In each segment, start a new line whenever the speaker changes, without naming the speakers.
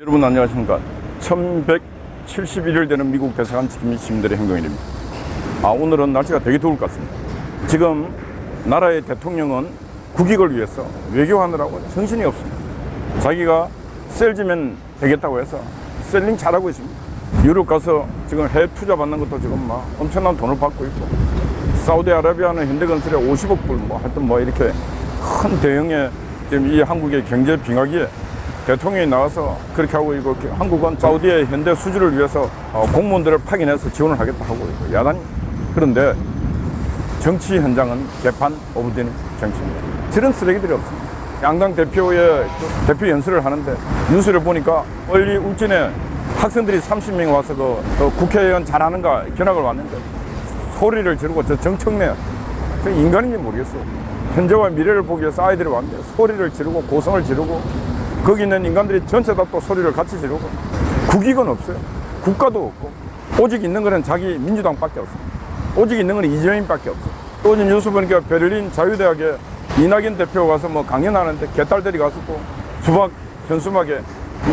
여러분 안녕하십니까? 1171일 되는 미국 대사관 지킴이 시민들의 행동일입니다. 아 오늘은 날씨가 되게 더울 것 같습니다. 지금 나라의 대통령은 국익을 위해서 외교하느라고 정신이 없습니다. 자기가 셀지면 되겠다고 해서 셀링 잘하고 있습니다. 유럽 가서 지금 해외 투자 받는 것도 지금 막 엄청난 돈을 받고 있고 사우디아라비아는 현대건설에 50억 불뭐 하여튼 뭐 이렇게 큰 대형의 지금 이 한국의 경제 빙하기에 대통령이 나와서 그렇게 하고 있고 한국은 사우디의 현대 수주를 위해서 어, 공무원들을 파견해서 지원을 하겠다 하고 있고 야단 그런데 정치 현장은 개판 오브제니 정치입니다. 저런 쓰레기들이 없습니다. 양당 대표의 그 대표 연설을 하는데 뉴스를 보니까 원리 울진에 학생들이 30명 와서 그, 그 국회의원 잘하는가 견학을 왔는데 소리를 지르고 저 정청래 저 인간인지 모르겠어요. 현재와 미래를 보기 위해서 아이들이 왔는데 소리를 지르고 고성을 지르고 거기 있는 인간들이 전체 다 또 소리를 같이 지르고 국익은 없어요. 국가도 없고 오직 있는 거는 자기 민주당밖에 없어요. 오직 있는 건 이재명밖에 없어요. 또 뉴스 보니까 베를린 자유대학에 이낙연 대표가 가서 뭐 강연하는데 개딸들이 가서 또 수박 현수막에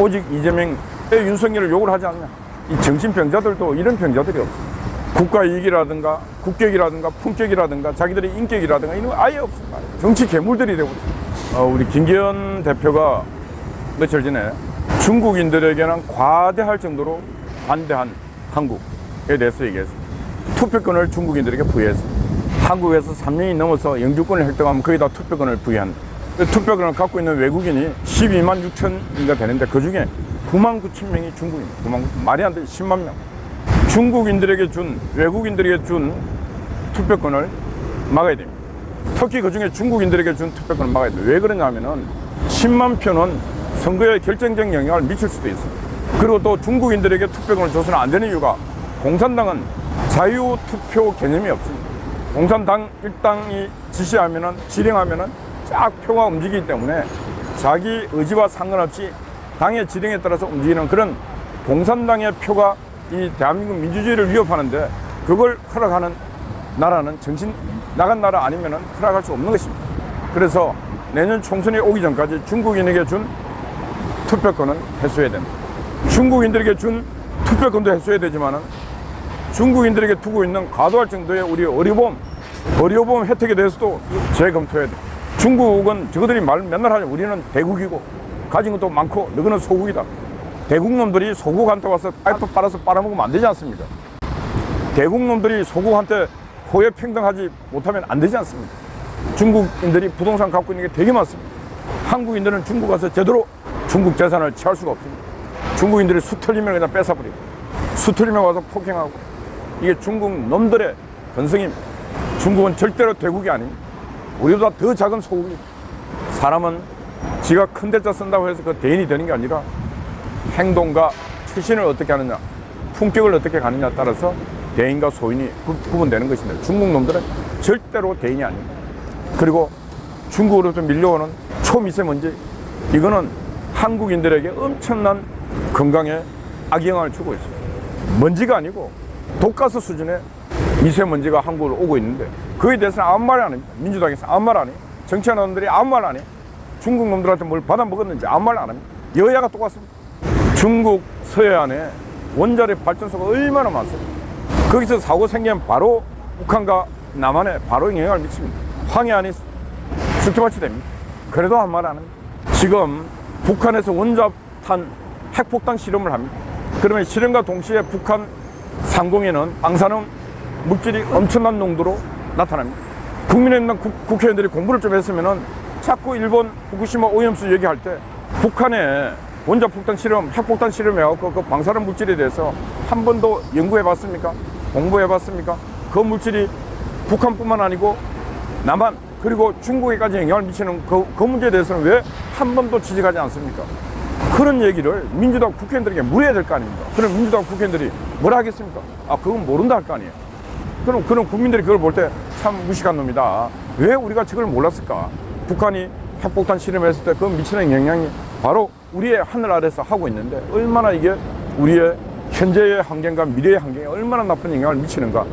오직 이재명 왜 윤석열을 욕을 하지 않냐. 이 정신병자들도 이런 병자들이 없어요. 국가 이익이라든가 국격이라든가 품격이라든가 자기들의 인격이라든가 이런 거 아예 없습니다. 정치 괴물들이 되고 있어요. 어, 우리 김기현 대표가 며칠 전에 중국인들에게는 과대할 정도로 반대한 한국에 대해서 얘기했습니다. 투표권을 중국인들에게 부여했습니다. 한국에서 3년이 넘어서 영주권을 획득하면 거의 다 투표권을 부여한다. 그 투표권을 갖고 있는 외국인이 12만 6천인가 되는데 그 중에 9만 9천 명이 중국입니다. 9만 9천, 말이 안 돼, 10만 명. 중국인들에게 준, 외국인들에게 준 투표권을 막아야 됩니다. 특히 그 중에 중국인들에게 준 투표권을 막아야 돼요. 왜 그러냐면은 10만 표는 선거에 결정적 영향을 미칠 수도 있습니다. 그리고 또 중국인들에게 투표권을 줘서는 안 되는 이유가 공산당은 자유 투표 개념이 없습니다. 공산당 일당이 지시하면은, 지령하면은 쫙 표가 움직이기 때문에 자기 의지와 상관없이 당의 지령에 따라서 움직이는 그런 공산당의 표가 이 대한민국 민주주의를 위협하는데 그걸 허락하는 나라는 정신 나간 나라 아니면은 허락할 수 없는 것입니다. 그래서 내년 총선이 오기 전까지 중국인에게 준 투표권은 해소해야 됩니다. 중국인들에게 준 투표권도 해소해야 되지만은 중국인들에게 두고 있는 과도할 정도의 우리 어려움, 어려움 혜택에 대해서도 재검토해야 돼. 중국은 저들이 말 맨날 하죠. 우리는 대국이고 가진 것도 많고 너희는 소국이다. 대국놈들이 소국한테 와서 파이프 빨아서 빨아먹으면 안 되지 않습니까? 대국놈들이 소국한테 호혜 평등하지 못하면 안 되지 않습니까? 중국인들이 부동산 갖고 있는 게 되게 많습니다. 한국인들은 중국 가서 제대로 중국 재산을 취할 수가 없습니다. 중국인들이 수틀리면 그냥 뺏어버리고 수틀리면 와서 폭행하고 이게 중국 놈들의 건성입니다. 중국은 절대로 대국이 아닙니다. 우리보다 더 작은 소국입니다. 사람은 지가 큰 대자 쓴다고 해서 그 대인이 되는 게 아니라 행동과 출신을 어떻게 하느냐, 품격을 어떻게 가느냐에 따라서 대인과 소인이 구- 구분되는 것인데 중국 놈들은 절대로 대인이 아닙니다. 그리고 중국으로부터 밀려오는 초미세먼지 이거는 한국인들에게 엄청난 건강에 악영향을 주고 있습니다. 먼지가 아니고 독가스 수준의 미세먼지가 한국으로 오고 있는데 그에 대해서는 아무 말안 합니다. 민주당에서 아무 말 안 해요. 정치하는 놈들이 아무 말 안 해요. 중국 놈들한테 뭘 받아먹었는지 아무 말 안 합니다. 여야가 똑같습니다. 중국 서해안에 원자력 발전소가 얼마나 많습니까? 거기서 사고 생기면 바로 북한과 남한에 바로 영향을 미칩니다. 황해안이 스키마치 됩니다. 그래도 한 말 안 합니다. 지금 북한에서 원자탄 핵폭탄 실험을 합니다. 그러면 실험과 동시에 북한 상공에는 방사능 물질이 엄청난 농도로 나타납니다. 국민의힘당 국- 국회의원들이 공부를 좀 했으면은 자꾸 일본 후쿠시마 오염수 얘기할 때 북한의 원자폭탄 실험, 핵폭탄 실험해갖고 그 방사능 물질에 대해서 한 번도 연구해 봤습니까? 공부해 봤습니까? 그 물질이 북한뿐만 아니고 남한 그리고 중국에까지 영향을 미치는 그, 그 문제에 대해서는 왜 한 번도 지적하지 않습니까? 그런 얘기를 민주당 국회의원들에게 물어야 될 거 아닙니까? 그럼 민주당 국회의원들이 뭐라 하겠습니까? 아, 그건 모른다 할 거 아니에요. 그럼, 그럼 국민들이 그걸 볼 때 참 무식한 놈이다. 왜 우리가 저걸 몰랐을까? 북한이 핵폭탄 실험했을 때 그 미치는 영향이 바로 우리의 하늘 아래서 하고 있는데 얼마나 이게 우리의 현재의 환경과 미래의 환경에 얼마나 나쁜 영향을 미치는가.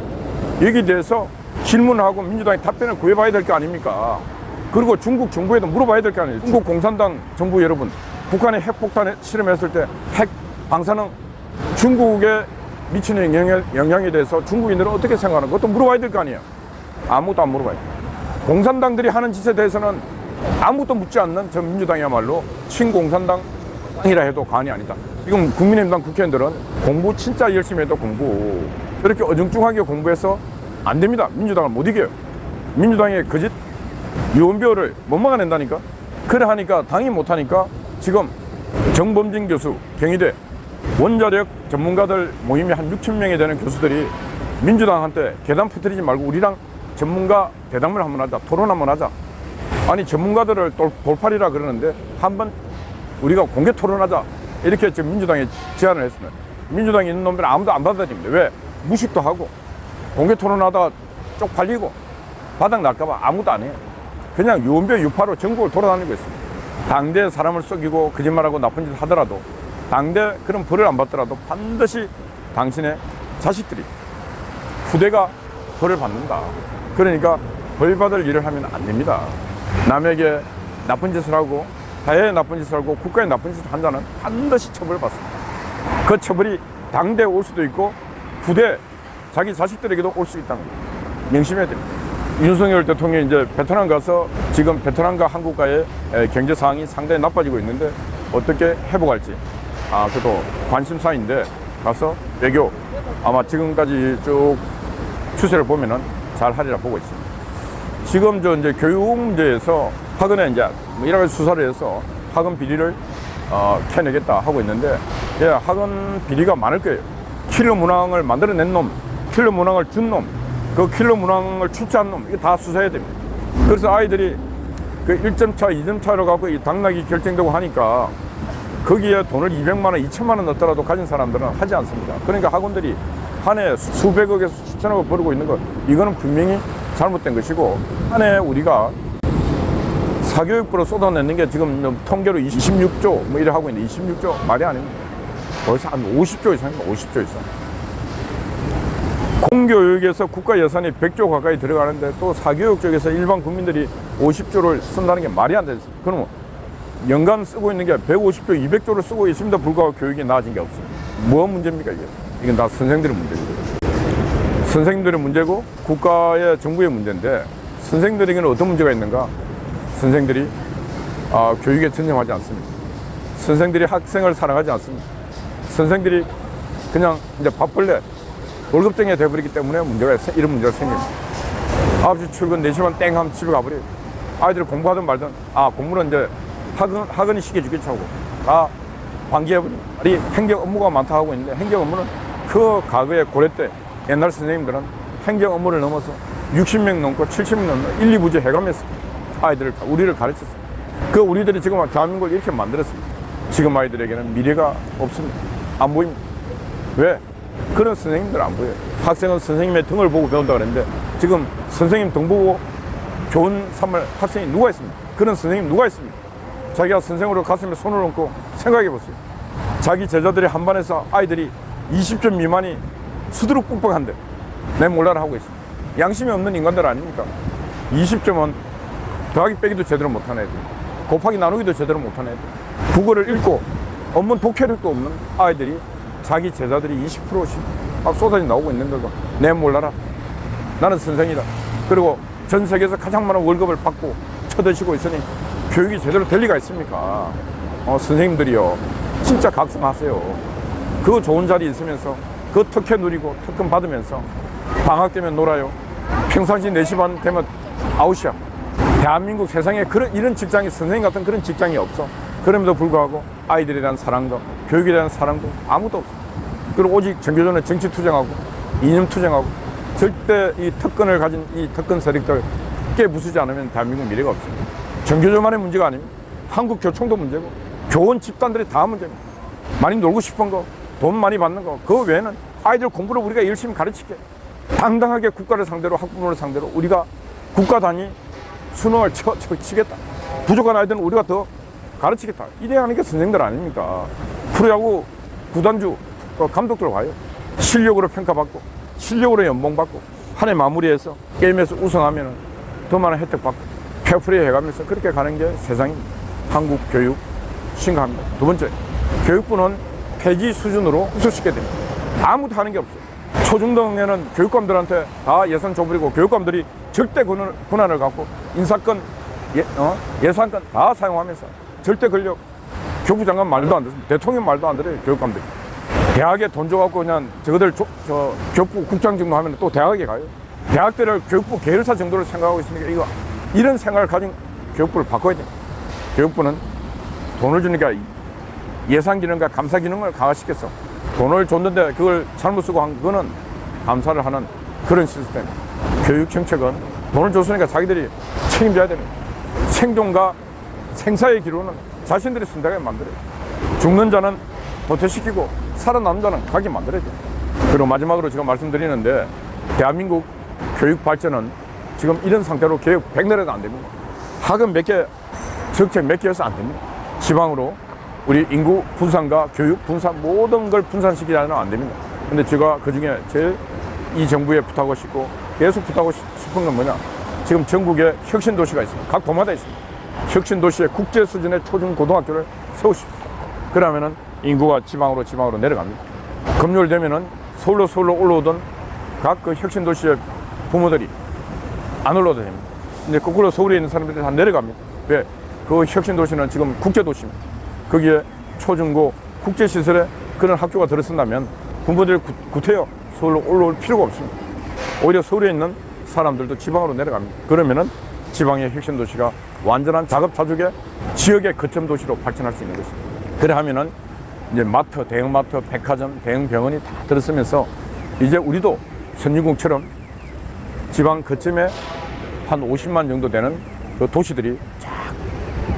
여기에 대해서 질문하고 민주당이 답변을 구해봐야 될 거 아닙니까? 그리고 중국 정부에도 물어봐야 될 거 아니에요. 중국 공산당 정부 여러분, 북한이 핵폭탄 실험했을 때 핵 방사능 중국에 미치는 영향, 영향에 대해서 중국인들은 어떻게 생각하는 것도 물어봐야 될 거 아니에요. 아무것도 안 물어봐요. 공산당들이 하는 짓에 대해서는 아무것도 묻지 않는 저 민주당이야말로 친공산당이라 해도 과언이 아니다. 지금 국민의힘당 국회의원들은 공부 진짜 열심히 해도 공부 그렇게 어중중하게 공부해서 안 됩니다. 민주당을 못 이겨요. 민주당의 거짓 유언비어를 못 막아낸다니까. 그래 하니까 당이 못하니까 지금 정범진 교수 경희대 원자력 전문가들 모임이 한 6천 명이 되는 교수들이 민주당한테 계단 퍼뜨리지 말고 우리랑 전문가 대담을 한번 하자 토론 한번 하자. 아니 전문가들을 돌, 돌팔이라 그러는데 한번 우리가 공개 토론하자. 이렇게 지금 민주당에 제안을 했습니다. 민주당에 있는 놈들은 아무도 안 받아들입니다. 왜? 무식도 하고 공개 토론하다가 쪽팔리고 바닥 날까봐 아무도 안 해요 그냥 유언비어 유파로 전국을 돌아다니고 있습니다 당대 사람을 속이고 거짓말하고 나쁜 짓 하더라도 당대 그런 벌을 안 받더라도 반드시 당신의 자식들이 후대가 벌을 받는다. 그러니까 벌 받을 일을 하면 안 됩니다. 남에게 나쁜 짓을 하고 사회에 나쁜 짓을 하고 국가에 나쁜 짓을 한 자는 반드시 처벌을 받습니다. 그 처벌이 당대에 올 수도 있고 후대 자기 자식들에게도 올 수 있다는 거 명심해야 됩니다. 윤석열 대통령이 이제 베트남 가서 지금 베트남과 한국과의 에, 경제 상황이 상당히 나빠지고 있는데 어떻게 회복할지 아 그것도 관심사인데 가서 외교 아마 지금까지 쭉 추세를 보면은 잘 하리라 보고 있습니다. 지금 저 이제 교육 문제에서 학원에 이제 뭐 여러 가지 수사를 해서 학원 비리를 어, 캐내겠다 하고 있는데 예, 학원 비리가 많을 거예요. 킬러 문항을 만들어낸 놈, 킬러 문항을 준 놈, 그 킬러 문항을 출제한 놈, 이거 다 수사해야 됩니다. 그래서 아이들이 그 1점 차, 2점 차로 갖고 이 당락이 결정되고 하니까 거기에 돈을 200만 원, 2천만 원 넣더라도 가진 사람들은 하지 않습니다. 그러니까 학원들이 한 해 수백억에서 수천억을 벌고 있는 것, 이거는 분명히 잘못된 것이고, 한 해 우리가 사교육부로 쏟아내는 게 지금 통계로 26조 뭐 이래 하고 있는데 26조 말이 아닙니다. 벌써 한 50조 이상입니다. 50조 이상. 공교육에서 국가 예산이 100조 가까이 들어가는데 또 사교육 쪽에서 일반 국민들이 50조를 쓴다는 게 말이 안 되죠. 그러면 연간 쓰고 있는 게 150조, 200조를 쓰고 있습니다. 불구하고 교육이 나아진 게 없습니다. 뭐가 문제입니까, 이게? 이건 다 선생들의 문제거든요. 선생님들의 문제고 국가의 정부의 문제인데 선생들에게는 어떤 문제가 있는가? 선생들이 아, 교육에 전념하지 않습니다. 선생들이 학생을 사랑하지 않습니다. 선생들이 그냥 이제 밥벌레, 월급쟁이가 돼버리기 때문에 문제가 생- 이런 문제가 생깁니다. 9시 출근, 4시만 땡 하면 집에 가버려요. 아이들이 공부하든 말든, 아, 공부는 이제 학원, 학원이 시켜주겠지 하고, 다 방기해버리고. 이 행정 업무가 많다 하고 있는데, 행정 업무는 그 과거의 고려 때 옛날 선생님들은 행정 업무를 넘어서 60명 넘고 70명 넘는 1, 2부제 해가면서 아이들을, 우리를 가르쳤어요. 그 우리들이 지금 대한민국을 이렇게 만들었습니다. 지금 아이들에게는 미래가 없습니다. 안 보입니다. 왜? 그런 선생님들 안 보여요. 학생은 선생님의 등을 보고 배운다 그랬는데 지금 선생님 등 보고 좋은 삶을 학생이 누가 있습니까? 그런 선생님 누가 있습니까? 자기가 선생으로 가슴에 손을 얹고 생각해 보세요. 자기 제자들이 한 반에서 아이들이 20점 미만이 수두룩 뻑뻑한데 내 몰라라 하고 있습니다. 양심이 없는 인간들 아닙니까? 20점은 더하기 빼기도 제대로 못하는 애들, 곱하기 나누기도 제대로 못하는 애들, 국어를 읽고 업문 독해력도 없는 아이들이 자기 제자들이 20%씩 막 쏟아져 나오고 있는 거고 내 몰라라. 나는 선생이다. 그리고 전 세계에서 가장 많은 월급을 받고 쳐드시고 있으니 교육이 제대로 될 리가 있습니까? 어, 선생님들이요. 진짜 각성하세요. 그 좋은 자리 있으면서 그 특혜 누리고 특권 받으면서 방학 되면 놀아요. 평상시 4시 반 되면 아웃이야. 대한민국 세상에 그런 이런 직장이 선생님 같은 그런 직장이 없어. 그럼에도 불구하고 아이들에 대한 사랑도 교육에 대한 사랑도 아무도 없어. 그리고 오직 정교조는 정치 투쟁하고 이념 투쟁하고 절대 이 특권을 가진 이 특권 세력들 깨부수지 않으면 대한민국 미래가 없습니다. 정교조만의 문제가 아닙니다. 한국 교총도 문제고 교원 집단들이 다 문제입니다. 많이 놀고 싶은 거, 돈 많이 받는 거, 그 외에는 아이들 공부를 우리가 열심히 가르칠게. 당당하게 국가를 상대로 학부모를 상대로 우리가 국가 단위 수능을 쳐, 쳐, 치겠다. 부족한 아이들은 우리가 더 가르치겠다. 이래야 하는 게 선생들 아닙니까? 프로야구 구단주 어, 감독들 와요. 실력으로 평가받고 실력으로 연봉 받고 한 해 마무리해서 게임에서 우승하면 더 많은 혜택 받고 페어플레이 해가면서 그렇게 가는 게 세상입니다. 한국 교육 심각합니다. 두 번째, 교육부는 폐지 수준으로 흡수시켜야 됩니다. 아무도 하는 게 없어요. 초중등에는 교육감들한테 다 예산 줘버리고 교육감들이 절대 권한, 권한을 갖고 인사권, 예, 어? 예산권 다 사용하면서 절대 권력 교부 장관 말도 안 듣습니다. 대통령 말도 안 들어요, 교육감들이. 대학에 돈 줘갖고 그냥 저거들 조- 저 교육부 국장 정도 하면 또 대학에 가요. 대학들을 교육부 계열사 정도로 생각하고 있으니까 이거 이런 생각을 가진 교육부를 바꿔야 돼요. 교육부는 돈을 주니까 예산 기능과 감사 기능을 강화시켰어. 돈을 줬는데 그걸 잘못 쓰고 한 거는 감사를 하는 그런 시스템. 교육 정책은 돈을 줬으니까 자기들이 책임져야 됩니다. 생존과 생사의 기로는 자신들이 쓴다게 만들어요. 죽는 자는 도태시키고 살아남는 자는 가게 만들어야 돼요. 그리고 마지막으로 제가 말씀드리는데 대한민국 교육 발전은 지금 이런 상태로 교육 백내려도 안 됩니다. 학은 몇 개, 정책 몇 개여서 안 됩니다. 지방으로 우리 인구 분산과 교육 분산 모든 걸 분산시키자는 안 됩니다. 근데 제가 그 중에 제일 이 정부에 부탁하고 싶고 계속 부탁하고 싶- 싶은 건 뭐냐. 지금 전국에 혁신 도시가 있습니다. 각 도마다 있습니다. 혁신 도시에 국제 수준의 초중 고등학교를 세우십시오. 그러면은 인구가 지방으로 지방으로 내려갑니다. 금요일 되면은 서울로 서울로 올라오던 각 그 혁신 도시의 부모들이 안 올라도 됩니다. 근데 거꾸로 서울에 있는 사람들이 다 내려갑니다. 왜? 그 혁신 도시는 지금 국제 도시입니다. 거기에 초중고 국제 시설에 그런 학교가 들어선다면 부모들 구- 구태여 서울로 올라올 필요가 없습니다. 오히려 서울에 있는 사람들도 지방으로 내려갑니다. 그러면은 지방의 혁신 도시가 완전한 자급자족의 지역의 거점 도시로 발전할 수 있는 것입니다. 그래 하면은 이제 마트, 대형마트, 백화점, 대형 병원이 다 들어서면서 이제 우리도 선진국처럼 지방 거점에 한 50만 정도 되는 그 도시들이 쫙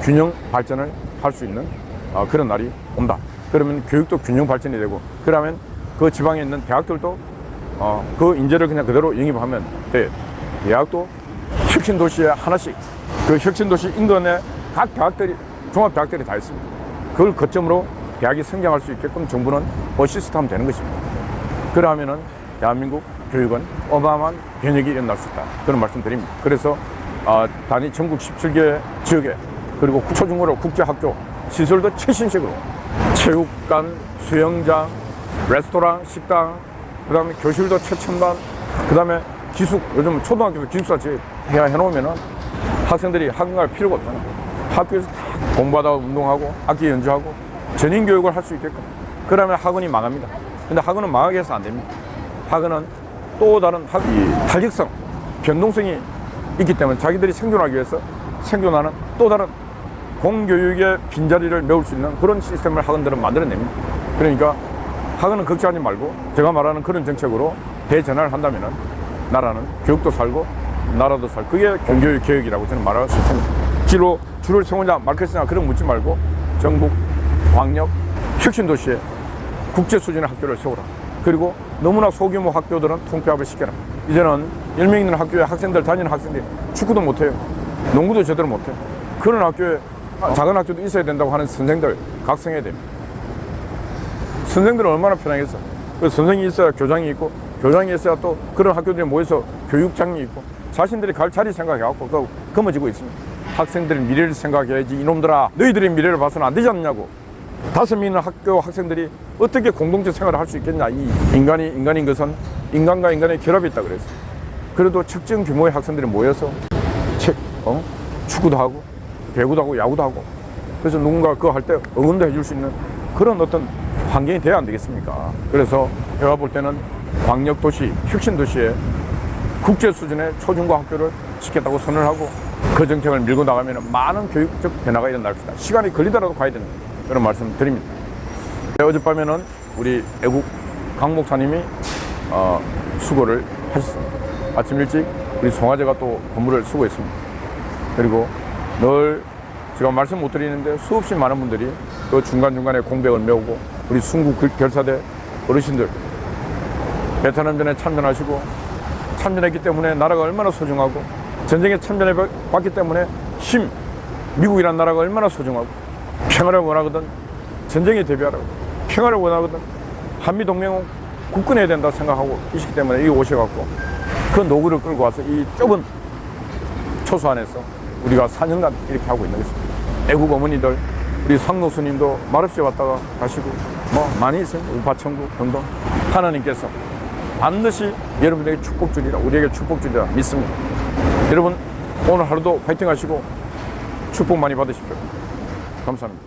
균형 발전을 할 수 있는 어, 그런 날이 온다. 그러면 교육도 균형 발전이 되고 그러면 그 지방에 있는 대학들도 어, 그 인재를 그냥 그대로 영입하면 돼. 대학도 혁신 도시에 하나씩 그 혁신 도시 인근에 각 대학들이 종합 대학들이 다 있습니다. 그걸 거점으로 대학이 성장할 수 있게끔 정부는 어시스트 하면 되는 것입니다. 그러면은 대한민국 교육은 어마어마한 변혁이 일어날 수 있다. 그런 말씀 드립니다. 그래서 아, 단위 전국 17개 지역에 그리고 초중고로 국제학교 시설도 최신식으로 체육관, 수영장, 레스토랑, 식당, 그 다음에 교실도 최첨단, 그 다음에 기숙, 요즘 초등학교도 기숙사 해야 해놓으면은 학생들이 학원 갈 필요가 없잖아. 학교에서 다 공부하다가 운동하고 악기 연주하고 전인 교육을 할 수 있게끔. 그러면 학원이 망합니다. 근데 학원은 망하게 해서 안 됩니다. 학원은 또 다른 학, 이 탄력성, 변동성이 있기 때문에 자기들이 생존하기 위해서 생존하는 또 다른 공교육의 빈자리를 메울 수 있는 그런 시스템을 학원들은 만들어냅니다. 그러니까 학원은 걱정하지 말고 제가 말하는 그런 정책으로 대전환을 한다면은 나라는 교육도 살고 나라도 살고 그게 공교육 개혁이라고 저는 말할 수 있습니다. 지로 줄을 세우냐 말겠으나 그런 묻지 말고 전국 광역 혁신 도시에 국제 수준의 학교를 세우라. 그리고 너무나 소규모 학교들은 통폐합을 시켜라. 이제는 10명 있는 학교에 학생들 다니는 학생들이 축구도 못해요. 농구도 제대로 못해요. 그런 학교에 작은 학교도 있어야 된다고 하는 선생들 각성해야 됩니다. 선생들은 얼마나 편하겠어. 그 선생이 있어야 교장이 있고, 교장이 있어야 또 그런 학교들이 모여서 교육장이 있고, 자신들이 갈 자리 생각해갖고 그 검어지고 있습니다. 학생들의 미래를 생각해야지. 이놈들아, 너희들의 미래를 봐서는 안 되지 않느냐고. 다섯 명 있는 학교 학생들이 어떻게 공동체 생활을 할 수 있겠냐. 이 인간이, 인간인 것은 인간과 인간의 결합이 있다 그랬어. 그래도 특정 규모의 학생들이 모여서 책, 어? 축구도 하고, 배구도 하고, 야구도 하고. 그래서 누군가 그거 할 때 응원도 해줄 수 있는 그런 어떤 환경이 돼야 안 되겠습니까? 그래서 제가 볼 때는 광역도시, 혁신도시에 국제 수준의 초중고 학교를 짓겠다고 선언을 하고 그 정책을 밀고 나가면 많은 교육적 변화가 일어날 것이다. 시간이 걸리더라도 가야 된다. 그런 말씀 드립니다. 네, 어젯밤에는 우리 애국 강 목사님이 어, 수고를 하셨습니다. 아침 일찍 우리 송화제가 또 건물을 수고했습니다. 그리고 늘 제가 말씀 못 드리는데 수없이 많은 분들이 그 중간중간에 공백을 메우고 우리 순국 그 결사대 어르신들 베트남 전에 참전하시고 참전했기 때문에 나라가 얼마나 소중하고 전쟁에 참전해 봤기 때문에 힘 미국이라는 나라가 얼마나 소중하고 평화를 원하거든 전쟁에 대비하라고 평화를 원하거든 한미 동맹은 굳건해야 된다 생각하고 있기 때문에 이 오셔갖고 그 노구를 끌고 와서 이 좁은 초소 안에서 우리가 4년간 이렇게 하고 있는 것입니다. 애국 어머니들, 우리 상노 스님도 말없이 왔다가 가시고 뭐 많이 있습니다. 우파천국 등등 하나님께서 반드시 여러분에게 축복 주리라 우리에게 축복 주리라 믿습니다. 여러분 오늘 하루도 파이팅 하시고 축복 많이 받으십시오. 감사합니다.